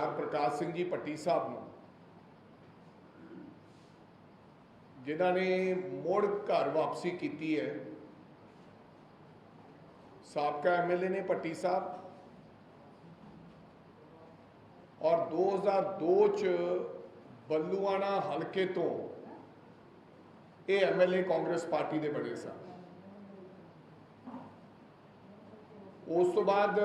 ਸਰਦਾਰ ਪ੍ਰਕਾਸ਼ ਸਿੰਘ ਜੀ ਪੱਟੀ ਸਾਹਿਬ ਨੂੰ, ਜਿਨ੍ਹਾਂ ਨੇ ਮੁੜ ਘਰ ਵਾਪਸੀ ਕੀਤੀ ਹੈ। ਸਾਬਕਾ ਐਮਐਲਏ ਨੇ ਪੱਟੀ ਸਾਹਿਬ। ਔਰ 2002 ਚ ਬੱਲੂਆਣਾ ਹਲਕੇ ਤੋਂ ਇਹ ਐਮਐਲਏ ਕਾਂਗਰਸ ਪਾਰਟੀ ਦੇ ਬਣੇ ਸਨ। ਉਸ ਤੋਂ ਬਾਅਦ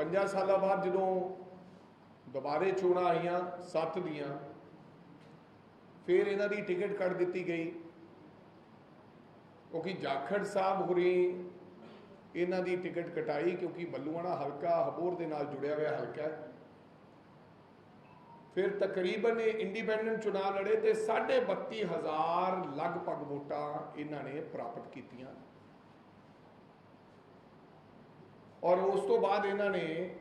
ਪੰਜਾਂ ਸਾਲਾਂ ਬਾਅਦ ਜਦੋਂ ਦੁਬਾਰੇ ਚੋਣਾਂ ਆਈਆਂ, ਸੱਤ ਦੀਆਂ, ਫਿਰ ਇਹਨਾਂ ਦੀ ਟਿਕਟ ਕੱਢ ਦਿੱਤੀ ਗਈ। ਕਿਉਂਕਿ ਜਾਖੜ ਸਾਹਿਬ ਹੁਰੀ ਇਹਨਾਂ ਦੀ ਟਿਕਟ ਕਟਾਈ ਕਿਉਂਕਿ ਬੱਲੂਆਣਾ ਹਲਕਾ ਹਬੋਰ ਦੇ ਨਾਲ ਜੁੜਿਆ ਹੋਇਆ ਹਲਕਾ ਹੈ। ਫਿਰ ਤਕਰੀਬਨ ਇਹ ਇੰਡੀਪੈਂਡੈਂਟ ਚੁਣਾਵ ਲੜੇ ਤੇ 32000 ਲਗਭਗ ਵੋਟਾਂ ਇਹਨਾਂ ਨੇ ਪ੍ਰਾਪਤ ਕੀਤੀਆਂ। ਔਰ ਉਸ ਤੋਂ ਬਾਅਦ ਇਹਨਾਂ ਨੇ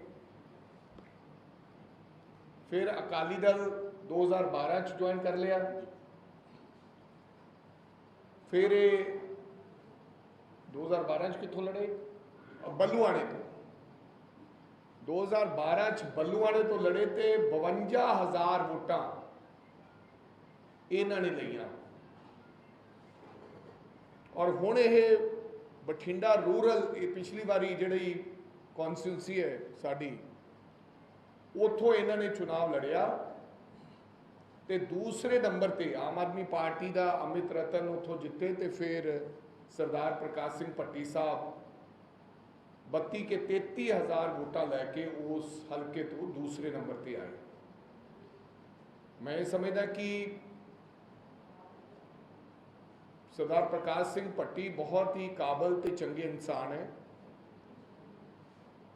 ਫਿਰ ਅਕਾਲੀ ਦਲ 2012 ਚ ਜੁਆਇਨ ਕਰ ਲਿਆ। ਫਿਰ ਇਹ 2012 ਚ ਕਿੱਥੋਂ ਲੜੇ? ਬੱਲੂਆਣੇ ਤੋਂ। 2012 ਚ ਬੱਲੂਆਣੇ ਤੋਂ ਲੜੇ ਤੇ 52000 ਵੋਟਾਂ ਇਹਨਾਂ ਨੇ ਲਈਆਂ। ਔਰ ਹੁਣ ਇਹ ਬਠਿੰਡਾ ਰੂਰਲ, ਇਹ ਪਿਛਲੀ ਵਾਰੀ ਜਿਹੜੀ ਕੌਂਸਟੀਟਿਊਂਸੀ ਹੈ ਸਾਡੀ, ਉੱਥੋਂ ਇਹਨਾਂ ਨੇ ਚੁਣਾਵ ਲੜਿਆ ਤੇ ਦੂਸਰੇ ਨੰਬਰ ਤੇ ਆਮ ਆਦਮੀ ਪਾਰਟੀ ਦਾ ਅਮਿਤ ਰਤਨ ਉੱਥੋਂ ਜਿੱਤੇ ਤੇ ਫਿਰ ਸਰਦਾਰ ਪ੍ਰਕਾਸ਼ ਸਿੰਘ ਪੱਟੀ ਸਾਹਿਬ 32 ਕੇ 33000 ਵੋਟਾਂ ਲੈ ਕੇ ਉਸ ਹਲਕੇ ਤੋਂ ਦੂਸਰੇ ਨੰਬਰ ਤੇ ਆਏ। ਮੈਂ ਸਮਝਦਾ ਕਿ ਸਰਦਾਰ ਪ੍ਰਕਾਸ਼ ਸਿੰਘ ਪੱਟੀ ਬਹੁਤ ਹੀ ਕਾਬਲ ਤੇ ਚੰਗੇ ਇਨਸਾਨ ਹੈ।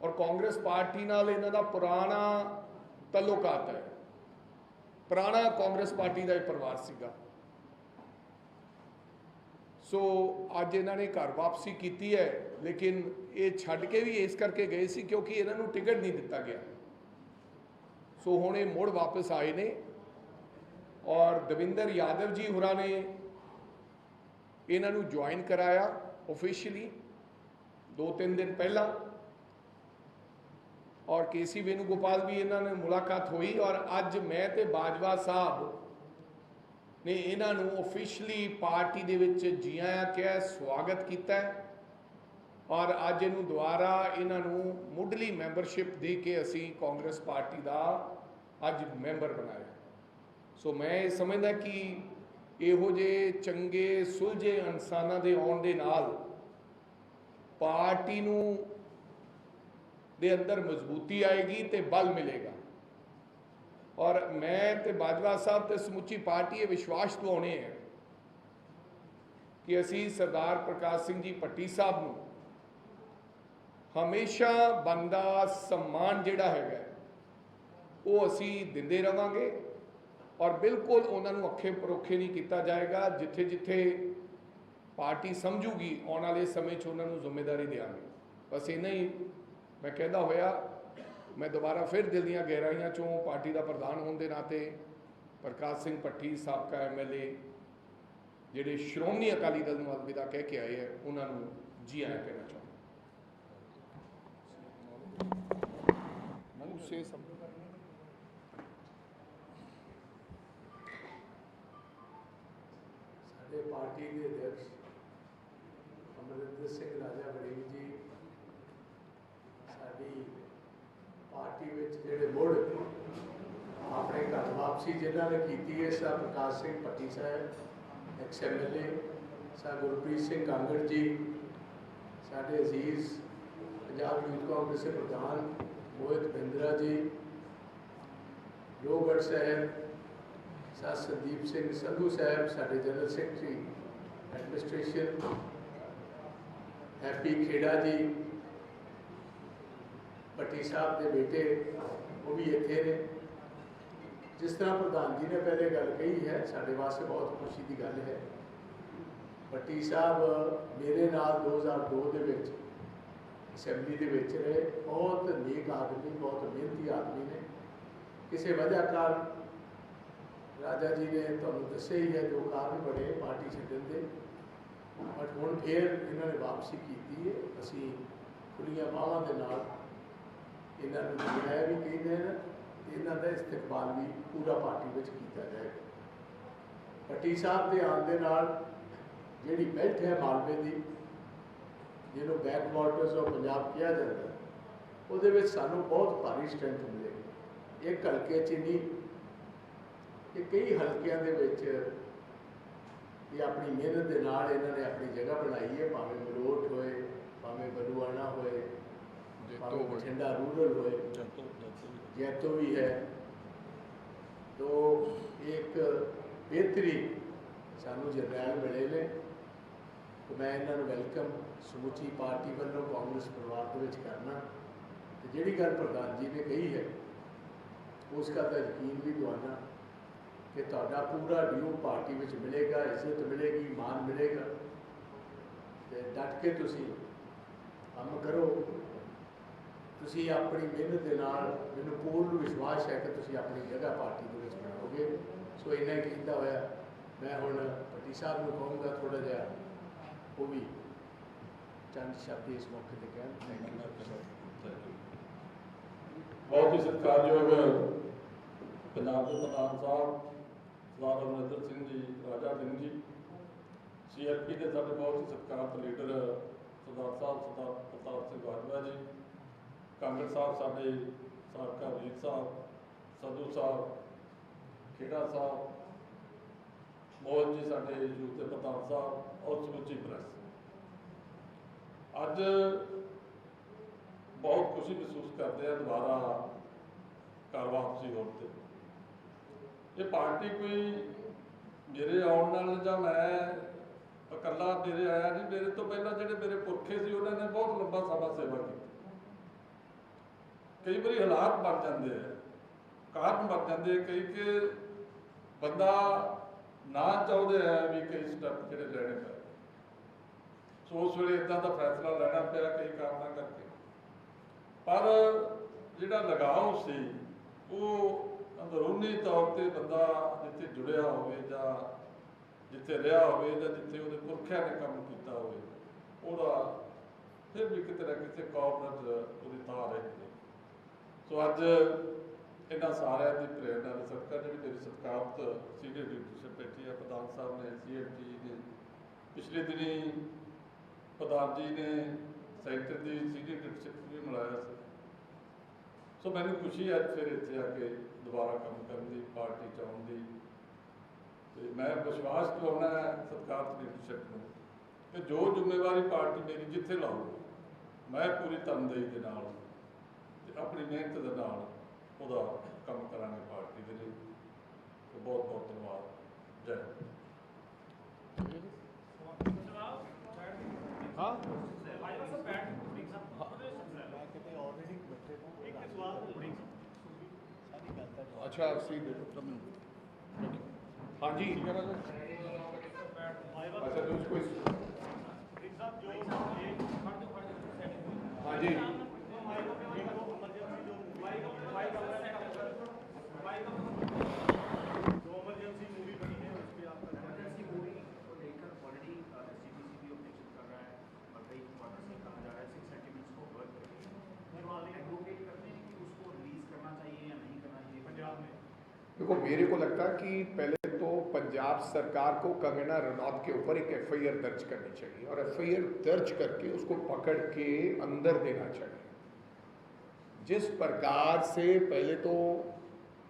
ਔਰ ਕਾਂਗਰਸ ਪਾਰਟੀ ਨਾਲ ਇਹਨਾਂ ਦਾ ਪੁਰਾਣਾ ਤਲੁਕਾਤ ਹੈ। ਪੁਰਾਣਾ ਕਾਂਗਰਸ ਪਾਰਟੀ ਦਾ ਇਹ ਪਰਿਵਾਰ ਸੀਗਾ। ਸੋ ਅੱਜ ਇਹਨਾਂ ਨੇ ਘਰ ਵਾਪਸੀ ਕੀਤੀ ਹੈ, ਲੇਕਿਨ ਇਹ ਛੱਡ ਕੇ ਵੀ ਇਸ ਕਰਕੇ ਗਏ ਸੀ ਕਿਉਂਕਿ ਇਹਨਾਂ ਨੂੰ ਟਿਕਟ ਨਹੀਂ ਦਿੱਤਾ ਗਿਆ। ਸੋ ਹੁਣ ਇਹ ਮੁੜ ਵਾਪਸ ਆਏ ਨੇ। ਔਰ ਦਵਿੰਦਰ ਯਾਦਵ ਜੀ ਹੋਰਾਂ ਨੇ ਇਹਨਾਂ ਨੂੰ ਜੁਆਇਨ ਕਰਾਇਆ ਆਫੀਸ਼ੀਅਲੀ ਦੋ ਤਿੰਨ ਦਿਨ ਪਹਿਲਾਂ। ਔਰ ਕੇਸੀ ਵੇਨੂਗੋਪਾਲ ਵੀ ਇਹਨਾਂ ਨਾਲ ਮੁਲਾਕਾਤ ਹੋਈ ਔਰ ਅੱਜ ਮੈਂ ਤੇ ਬਾਜਵਾ ਸਾਹਿਬ ਨੇ ਇਹਨਾਂ ਨੂੰ ਆਫੀਸ਼ੀਅਲੀ ਪਾਰਟੀ ਦੇ ਵਿੱਚ ਜੀ ਆਇਆਂ ਕਿਹਾ ਸਵਾਗਤ ਕੀਤਾ ਔਰ ਅੱਜ ਇਹਨੂੰ ਦੁਬਾਰਾ ਇਹਨਾਂ ਨੂੰ ਮੁੱਢਲੀ ਮੈਂਬਰਸ਼ਿਪ ਦੇ ਕੇ ਅਸੀਂ ਕਾਂਗਰਸ ਪਾਰਟੀ ਦਾ ਅੱਜ ਮੈਂਬਰ ਬਣਾਇਆ। ਸੋ ਮੈਂ ਇਹ ਸਮਝਦਾ ਕਿ ਇਹੋ ਜਿਹੇ ਚੰਗੇ, ਸੁਲਝੇ ਇਨਸਾਨਾਂ ਦੇ ਆਉਣ ਦੇ ਨਾਲ ਪਾਰਟੀ ਨੂੰ ਦੇ ਅੰਦਰ ਮਜ਼ਬੂਤੀ ਆਏਗੀ ਤੇ ਬਲ ਮਿਲੇਗਾ। ਔਰ ਮੈਂ ਤੇ ਬਾਜਵਾ ਸਾਹਿਬ ਤੇ ਸਮੁੱਚੀ ਪਾਰਟੀ ਇਹ ਵਿਸ਼ਵਾਸ ਦਿਵਾਉਣੇ ਹੈ ਕਿ ਅਸੀਂ ਸਰਦਾਰ ਪ੍ਰਕਾਸ਼ ਸਿੰਘ ਜੀ ਪੱਟੀ ਸਾਹਿਬ ਨੂੰ ਹਮੇਸ਼ਾ ਬੰਦਾ ਸਨਮਾਨ ਜਿਹੜਾ ਹੈਗਾ, ਉਹ ਅਸੀਂ ਦਿੰਦੇ ਰਵਾਂਗੇ। ਔਰ ਬਿਲਕੁਲ ਉਹਨਾਂ ਨੂੰ ਅੱਖੇ ਪਰੋਖੇ ਨਹੀਂ ਕੀਤਾ ਜਾਏਗਾ, ਜਿੱਥੇ ਜਿੱਥੇ ਪਾਰਟੀ ਸਮਝੂਗੀ, ਆਉਣ ਵਾਲੇ ਸਮੇਂ 'ਚ ਉਹਨਾਂ ਨੂੰ ਜ਼ਿੰਮੇਵਾਰੀ ਦੇਵਾਂਗੇ। ਬਸ ਇੰਨਾ ਹੀ ਮੈਂ ਕਹਿੰਦਾ ਹੋਇਆ, ਮੈਂ ਦੁਬਾਰਾ ਫਿਰ ਦਿਲ ਦੀਆਂ ਗਹਿਰਾਈਆਂ ਚੋਂ ਪਾਰਟੀ ਦਾ ਪ੍ਰਧਾਨ ਹੋਣ ਦੇ ਨਾਤੇ ਪ੍ਰਕਾਸ਼ ਸਿੰਘ ਪੱਟੀ ਸਾਬਕਾ ਐਮਐਲਏ ਜਿਹੜੇ ਸ਼੍ਰੋਮਣੀ ਅਕਾਲੀ ਦਲ ਨੂੰ ਅਲਵਿਦਾ ਕਹਿ ਕੇ ਆਏ ਹੈ ਉਹਨਾਂ ਨੂੰ ਜੀ ਆਇਆਂ ਕਹਿਣਾ ਚਾਹੁੰਦਾ। ਮੂੰਹ ਸੇ ਸਭ ਪਾਰਟੀ ਦੇ ਅਧਿਕਸ਼ ਅਮਰਿੰਦਰ ਸਿੰਘ ਰਾਜਾ ਵੜਿੰਗ ਜੀ, ਸਾਡੀ ਪਾਰਟੀ ਵਿੱਚ ਜਿਹੜੇ ਮੁੜ ਆਪਣੇ ਘਰ ਵਾਪਸੀ ਜਿਨ੍ਹਾਂ ਨੇ ਕੀਤੀ ਹੈ ਸਾ Prakash Singh Patti Sahib, ex MLA sir Gurpreet Singh Kangar ji, ਸਾਡੇ ਅਜ਼ੀਜ਼ ਪੰਜਾਬ ਯੂਥ ਕਾਂਗਰਸ ਦੇ ਪ੍ਰਧਾਨ ਮੋਹਿਤ ਬਿੰਦਰਾ ਜੀ ਰੋਬਰਟ ਸਾਹਿਬ, ਸਰ ਸੰਦੀਪ ਸਿੰਘ ਸੰਧੂ ਸਾਹਿਬ, ਸਾਡੇ general secretary administration Happy Khera ji Patti Sahib ਦੇ ਬੇਟੇ, ਉਹ ਵੀ ਇੱਥੇ ਨੇ। ਜਿਸ ਤਰ੍ਹਾਂ ਪ੍ਰਧਾਨ ਜੀ ਨੇ ਪਹਿਲੇ ਗੱਲ ਕਹੀ ਹੈ, ਸਾਡੇ ਵਾਸਤੇ ਬਹੁਤ ਖੁਸ਼ੀ ਦੀ ਗੱਲ ਹੈ। ਪੱਟੀ ਸਾਹਿਬ ਮੇਰੇ ਨਾਲ 2002 ਦੇ ਵਿੱਚ ਅਸੈਂਬਲੀ ਦੇ ਵਿੱਚ ਰਹੇ। ਬਹੁਤ ਨੇਕ ਆਦਮੀ, ਬਹੁਤ ਮਿਹਨਤੀ ਆਦਮੀ ਨੇ। ਕਿਸੇ ਵਜ੍ਹਾ ਕਾਰਨ ਰਾਜਾ ਜੀ ਨੇ ਤੁਹਾਨੂੰ ਦੱਸਿਆ ਹੀ ਹੈ, ਜੋ ਕਾਰਨ ਬਣੇ, ਪਾਰਟੀ ਛੱਡਣ ਦੇ। ਬਟ ਹੁਣ ਫੇਰ ਇਹਨਾਂ ਨੇ ਵਾਪਸੀ ਕੀਤੀ ਹੈ। ਅਸੀਂ ਖੁੱਲੀਆਂ ਬਾਹਾਂ ਦੇ ਨਾਲ ਇਹਨਾਂ ਨੂੰ ਜਿਹੜਾ ਵੀ ਕਹਿੰਦੇ ਨੇ ਇਹਨਾਂ ਦਾ ਇਸਤਕਬਾਲ ਵੀ ਪੂਰਾ ਪਾਰਟੀ ਵਿੱਚ ਕੀਤਾ ਜਾਏਗਾ। ਪੱਟੀ ਸਾਹਿਬ ਦੇ ਆਉਣ ਦੇ ਨਾਲ ਜਿਹੜੀ ਬੈਲਟ ਹੈ ਮਾਲਵੇ ਦੀ, ਜਿਹਨੂੰ ਬੈਕ ਵਾਟਰਸ ਆਫ ਪੰਜਾਬ ਕਿਹਾ ਜਾਂਦਾ, ਉਹਦੇ ਵਿੱਚ ਸਾਨੂੰ ਬਹੁਤ ਭਾਰੀ ਸਟਰੈਂਥ ਮਿਲੇਗੀ ਇਹ ਹਲਕੇ 'ਚ ਨਹੀਂ, ਇਹ ਕਈ ਹਲਕਿਆਂ ਦੇ ਵਿੱਚ ਇਹ ਆਪਣੀ ਮਿਹਨਤ ਦੇ ਨਾਲ ਇਹਨਾਂ ਨੇ ਆਪਣੀ ਜਗ੍ਹਾ ਬਣਾਈ ਹੈ ਭਾਵੇਂ ਮਲੋਟ ਹੋਏ ਭਾਵੇਂ ਬਲੂਆਣਾ ਹੋਏ ਭਾਵੇਂ ਬਠਿੰਡਾ ਰੂਰਲ ਹੋਏ। ਜੈਤੋ ਵੀ ਹੈ। ਤੋ ਇੱਕ ਬਿਹਤਰੀ ਸਾਨੂੰ ਜਰਨੈਲ ਮਿਲੇ ਨੇ। ਤੇ ਮੈਂ ਇਹਨਾਂ ਨੂੰ ਵੈਲਕਮ ਸਮੁੱਚੀ ਪਾਰਟੀ ਵੱਲੋਂ ਕਾਂਗਰਸ ਪਰਿਵਾਰ ਦੇ ਵਿੱਚ ਕਰਨਾ। ਤੇ ਜਿਹੜੀ ਗੱਲ ਪ੍ਰਧਾਨ ਜੀ ਨੇ ਕਹੀ ਹੈ ਉਸ ਦਾ ਯਕੀਨ ਵੀ ਦਵਾਨਾ ਕਿ ਤੁਹਾਡਾ ਪੂਰਾ ਡਿਊ ਪਾਰਟੀ ਵਿੱਚ ਮਿਲੇਗਾ, ਇੱਜ਼ਤ ਮਿਲੇਗੀ ਮਾਨ ਮਿਲੇਗਾ। ਤੇ ਡਟ ਕੇ ਤੁਸੀਂ ਕੰਮ ਕਰੋ। ਤੁਸੀਂ ਆਪਣੀ ਮਿਹਨਤ ਦੇ ਨਾਲ ਮੈਨੂੰ ਪੂਰਨ ਵਿਸ਼ਵਾਸ ਹੈ ਕਿ ਤੁਸੀਂ ਆਪਣੀ ਜਗ੍ਹਾ ਪਾਰਟੀ ਦੇ ਵਿੱਚ ਬਣਾਓਗੇ। ਸੋ ਇੰਨਾ ਹੀ ਕੀਤਾ ਹੋਇਆ। ਮੈਂ ਹੁਣ ਪੱਟੀ ਸਾਹਿਬ ਨੂੰ ਕਹੂੰਗਾ ਥੋੜਾ ਜਿਹਾ। ਉਹ ਵੀ ਚੰਦ ਸ਼ਬਦ ਇਸ ਮੌਕੇ ਤੇ ਕਹਿਣ। ਥੈਂਕ ਯੂ ਬਹੁਤ ਹੀ ਸਤਿਕਾਰਯੋਗ ਪੰਜਾਬ ਦੇ ਪ੍ਰਧਾਨ ਸਾਹਿਬ ਸਰਦਾਰ ਅਮਰਿੰਦਰ ਸਿੰਘ ਜੀ, ਰਾਜਾ ਸਿੰਘ ਜੀ। ਸੀਐਲਪੀ ਦੇ ਸਾਡੇ ਬਹੁਤ ਹੀ ਸਤਿਕਾਰਤ ਲੀਡਰ ਸਰਦਾਰ ਸਾਹਿਬ, ਸਰਦਾਰ ਪ੍ਰਤਾਪ ਸਿੰਘ ਬਾਜਵਾ ਜੀ। ਕਾਂਗਰਸ ਸਾਹਿਬ ਸਾਡੇ ਸਾਬਕਾ ਵੀਰ ਸਾਹਿਬ, ਸਧੂ ਸਾਹਿਬ, ਖੇੜਾ ਸਾਹਿਬ, ਮੋਹਨ ਜੀ ਸਾਡੇ ਯੂਥ ਦੇ ਪ੍ਰਧਾਨ ਸਾਹਿਬ ਔਰ ਸਮੁੱਚੀ ਪ੍ਰੈਸ। ਅੱਜ ਬਹੁਤ ਖੁਸ਼ੀ ਮਹਿਸੂਸ ਕਰਦੇ ਆ ਦੁਬਾਰਾ ਘਰ ਵਾਪਸੀ ਹੋਣ ਤੇ। ਇਹ ਪਾਰਟੀ ਕੋਈ ਮੇਰੇ ਆਉਣ ਨਾਲ ਜਾਂ ਮੈਂ ਇਕੱਲਾ ਮੇਰੇ ਆਇਆ ਨਹੀਂ, ਮੇਰੇ ਤੋਂ ਪਹਿਲਾਂ ਜਿਹੜੇ ਮੇਰੇ ਪੁਰਖੇ ਸੀ, ਉਹਨਾਂ ਨੇ ਬਹੁਤ ਲੰਬਾ ਸਮਾਂ ਸੇਵਾ ਕੀਤੀ। ਕਈ ਵਾਰੀ ਹਾਲਾਤ ਬਣ ਜਾਂਦੇ ਆ, ਕਾਰਨ ਬਣ ਜਾਂਦੇ ਕਈ ਕਿ ਬੰਦਾ ਨਾ ਚਾਹੁੰਦੇ ਆ ਵੀ ਕਈ ਸਟੈਪ ਜਿਹੜੇ ਲੈਣੇ ਪਏ ਸੋ ਉਸ ਵੇਲੇ ਇਦਾਂ ਦਾ ਫੈਸਲਾ ਲੈਣਾ ਪਿਆ ਕਈ ਕਾਰਨਾਂ ਕਰਕੇ। ਪਰ ਜਿਹੜਾ ਲਗਾਓ ਸੀ, ਉਹ ਅੰਦਰੂਨੀ ਤੌਰ ਤੇ ਬੰਦਾ ਜਿੱਥੇ ਜੁੜਿਆ ਹੋਵੇ ਜਾਂ ਜਿੱਥੇ ਰਿਹਾ ਹੋਵੇ ਜਾਂ ਜਿੱਥੇ ਉਹਦੇ ਪੁਰਖਿਆਂ ਨੇ ਕੰਮ ਕੀਤਾ ਹੋਵੇ, ਉਹਦਾ ਫਿਰ ਵੀ ਕਿਤੇ ਨਾ ਕਿਤੇ ਕੌਮਤ ਉਹਦੀ ਤਾਰ ਰਹੀ ਸੋ ਅੱਜ ਇਹਨਾਂ ਸਾਰਿਆਂ ਦੀ ਪ੍ਰੇਰਣਾ ਦੇ ਸਦਕਾ ਜਿਹੜੀ ਮੇਰੀ ਸਤਿਕਾਰਤ ਸੀਨੀਅਰ ਲੀਡਰਸ਼ਿਪ ਬੈਠੀ ਹੈ ਪ੍ਰਧਾਨ ਸਾਹਿਬ ਨੇ ਸੀਐਮਟੀ ਨੇ, ਪਿਛਲੇ ਦਿਨੀ ਪ੍ਰਧਾਨ ਜੀ ਨੇ ਸੈਕਟਰ ਦੀ ਸੀਨੀਅਰ ਲੀਡਰਸ਼ਿਪ ਵੀ ਮਿਲਾਇਆ ਸੀ। ਸੋ ਮੈਨੂੰ ਖੁਸ਼ੀ ਹੈ ਅੱਜ ਫਿਰ ਇੱਥੇ ਆ ਕੇ ਦੁਬਾਰਾ ਕੰਮ ਕਰਨ ਦੀ ਪਾਰਟੀ ਚ ਆਉਣ ਦੀ। ਤੇ ਮੈਂ ਵਿਸ਼ਵਾਸ ਦਿਵਾਉਣਾ ਹੈ ਸਤਿਕਾਰਤ ਲੀਡਰਸ਼ਿਪ ਨੂੰ ਕਿ ਜੋ ਜ਼ਿੰਮੇਵਾਰੀ ਪਾਰਟੀ ਮੇਰੀ ਜਿੱਥੇ ਲਾਊ ਮੈਂ ਪੂਰੀ ਤਨਦੇਹੀ ਦੇ ਨਾਲ ਤੇ ਆਪਣੀ ਮਿਹਨਤ ਦੇ ਨਾਲ ਉਹਦਾ ਕੰਮ ਕਰਾਂਗੇ ਪਾਰਟੀ ਦੇ ਲਈ। ਤੇ ਬਹੁਤ ਬਹੁਤ ਧੰਨਵਾਦ। ਜੈ ਹਿੰਦ। ਹਾਂ। ਅੱਛਾ ਸੀ ਹਾਂਜੀ। ਅੱਛਾ ਤੁਸੀਂ ਕੋਈ ਹਾਂਜੀ। मेरे को लगता है कि पहले तो पंजाब सरकार को कंगना रनौत के ऊपर एक एफआईआर दर्ज करनी चाहिए और एफआईआर दर्ज करके उसको पकड़ के अंदर देना चाहिए। जिस प्रकार से पहले तो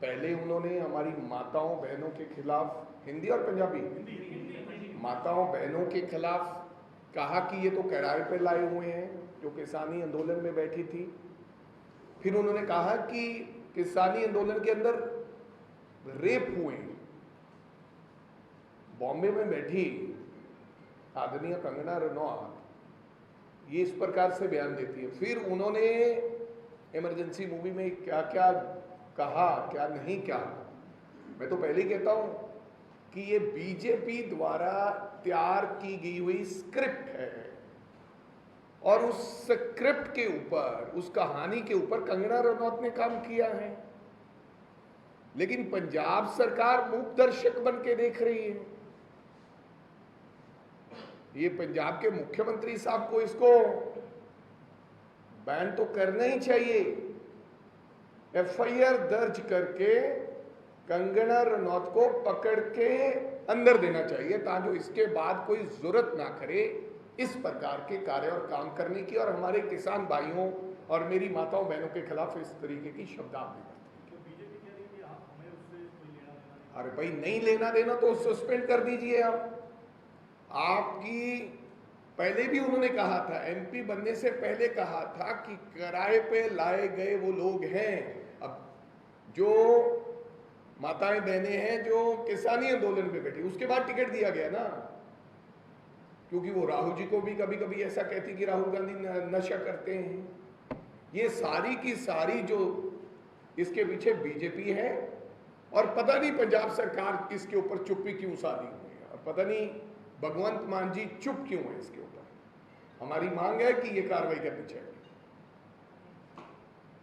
पहले उन्होंने हमारी माताओं बहनों के खिलाफ हिंदी और पंजाबी, माताओं बहनों के खिलाफ कहा कि ये तो किराए पर लाए हुए हैं, जो किसानी आंदोलन में बैठी थी। फिर उन्होंने कहा कि किसानी आंदोलन के अंदर रेप हुए। बॉम्बे में बैठी आदरणीय कंगना रनौत ये इस प्रकार से बयान देती है। फिर उन्होंने इमरजेंसी मूवी में क्या क्या कहा, क्या नहीं कहा? मैं तो पहले ही कहता हूँ कि ये बीजेपी द्वारा तैयार की गई हुई स्क्रिप्ट है। और उस स्क्रिप्ट के ऊपर, उस कहानी के ऊपर कंगना रनौत ने काम किया है। लेकिन पंजाब सरकार मूक दर्शक बन के देख रही है ये पंजाब के मुख्यमंत्री साहब को इसको बैन तो करना ही चाहिए एफआईआर दर्ज करके कंगना रनौत को पकड़ के अंदर देना चाहिए ताकि इसके बाद कोई ज़रूरत ना करे इस प्रकार के कार्य और काम करने की और हमारे किसान भाइयों और मेरी माताओं बहनों के खिलाफ इस तरीके की शब्दावली। अरे भाई, नहीं लेना देना तो सस्पेंड कर दीजिए आप। आपकी, पहले भी उन्होंने कहा था एमपी बनने से पहले कहा था कि किराए पे लाए गए वो लोग हैं। अब जो माताएँ बहनें हैं, जो किसानी आंदोलन पे बैठी, उसके बाद टिकट दिया गया ना। क्योंकि वो राहुल जी को भी कभी कभी ऐसा कहती कि राहुल गांधी नशा करते हैं। ये सारी की सारी जो इसके पीछे बीजेपी है और पता नहीं पंजाब सरकार इसके ऊपर चुप्पी क्यों साधी हुई है और पता नहीं भगवंत मान जी चुप क्यों है इसके ऊपर हमारी मांग है कि ये कार्रवाई करनी चाहिए